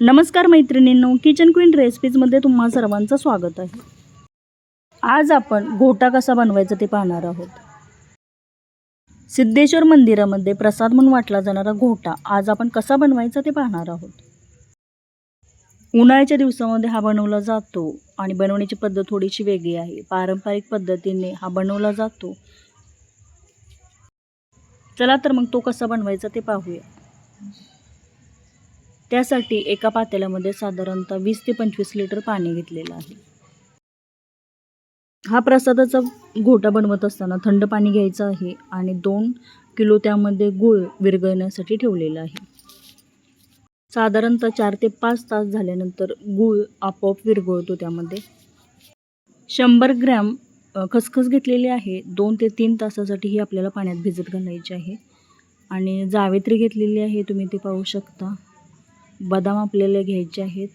नमस्कार मैत्रिणींनो kitchen queen रेसिपीजमध्ये तुम्हा सर्वांचं स्वागत आहे. आज आपण घोटा कसा बनवायचा ते पाहणार आहोत. सिद्धेश्वर मंदिरामध्ये प्रसाद म्हणून वाटला जाणारा घोटा आज आपण कसा बनवायचा ते पाहणार आहोत. उन्हाळ्याच्या दिवसामध्ये हा बनवला जातो आणि बनवण्याची पद्धत थोडीशी वेगळी आहे. पारंपरिक पद्धतीने हा बनवला जातो. चला तर मग तो कसा बनवायचा ते पाहूया. त्यासाठी एका पातेल्यामध्ये साधारणतः वीस ते पंचवीस लिटर पाणी घेतलेलं आहे. हा प्रसादाचा घोटा बनवत असताना थंड पाणी घ्यायचं आहे आणि दोन किलो त्यामध्ये गूळ विरघळण्यासाठी ठेवलेला आहे. साधारणतः चार ते पाच तास झाल्यानंतर गूळ आपोआप विरघळतो त्यामध्ये. शंभर ग्रॅम खसखस घेतलेली आहे. दोन ते तीन तासासाठी ही आपल्याला पाण्यात भिजत घालायची आहे. आणि जावेत्री घेतलेली आहे तुम्ही ते पाहू शकता. बदाम आपल्याला घ्यायचे आहेत.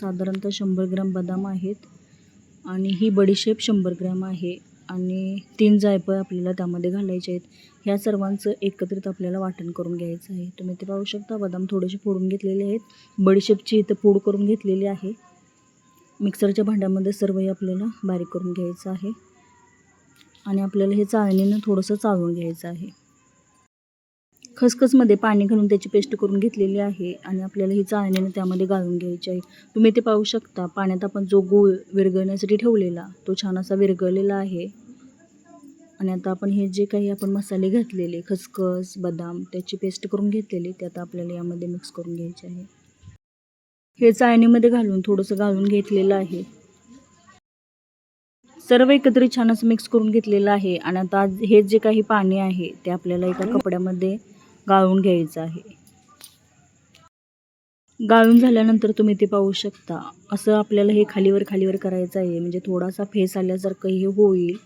साधारणतः शंभर ग्रॅम बदाम आहेत. आणि ही बडीशेप शंभर ग्रॅम आहे. आणि तीन जायफळ आपल्याला त्यामध्ये घालायचे आहेत. ह्या सर्वांचं एकत्रित आपल्याला वाटण करून घ्यायचं आहे. तुम्ही ते पाहू शकता बदाम थोडेसे फोडून घेतलेले आहेत. बडीशेपची इथं पूड करून घेतलेली आहे. मिक्सरच्या भांड्यामध्ये सर्वही आपल्याला बारीक करून घ्यायचं आहे. आणि आपल्याला हे चाळणीनं थोडंसं चाळून घ्यायचं आहे. खसखसमध्ये पाणी घालून त्याची पेस्ट करून घेतलेली आहे आणि आपल्याला ही चाळणीनं त्यामध्ये घालून घ्यायची आहे. तुम्ही ते पाहू शकता. पाण्यात आपण जो गूळ विरघळण्यासाठी ठेवलेला तो छान असा विरघळलेला आहे. आणि आता आपण हे जे काही आपण मसाले घातलेले खसखस बदाम त्याची पेस्ट करून घेतलेली ते आता आपल्याला यामध्ये मिक्स करून घ्यायचे आहे. हे चाळणीमध्ये घालून थोडंसं घालून घेतलेलं आहे. सर्व एकत्रित छान असं मिक्स करून घेतलेलं आहे. आणि आता हे जे काही पाणी आहे ते आपल्याला एका कपड्यामध्ये गाळून घ्यायचं आहे. गाळून झाल्यानंतर तुम्ही ते पाहू शकता. असं आपल्याला हे खालीवर खालीवर करायचं आहे. म्हणजे थोडासा फेस आल्यासारखं हे होईल.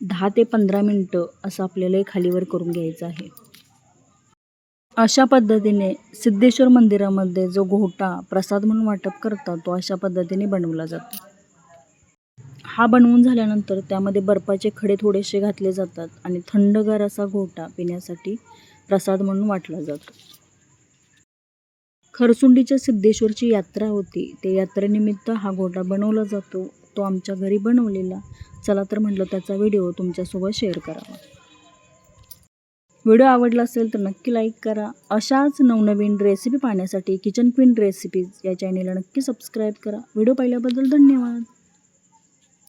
दहा ते पंधरा मिनटं असं आपल्याला हे खालीवर करून घ्यायचं आहे. अशा पद्धतीने सिद्धेश्वर मंदिरामध्ये जो घोटा प्रसाद म्हणून वाटप करतात तो अशा पद्धतीने बनवला जातो. हा बनवून झाल्यानंतर त्यामध्ये बर्फाचे खडे थोडेसे घातले जातात आणि थंडगार असा घोटा पिण्यासाठी प्रसाद म्हणून वाटला जातो. खरसुंडीच्या सिद्धेश्वरची यात्रा होती. ते यात्रेनिमित्त हा घोटा बनवला जातो. तो आमच्या घरी बनवलेला. चला तर म्हटलं त्याचा व्हिडिओ तुमच्यासोबत शेअर करावा. व्हिडिओ आवडला असेल तर नक्की लाईक करा. अशाच नवनवीन रेसिपी पाहण्यासाठी किचन क्वीन रेसिपीज या चॅनेलला नक्की सबस्क्राईब करा. व्हिडिओ पाहिल्याबद्दल धन्यवाद.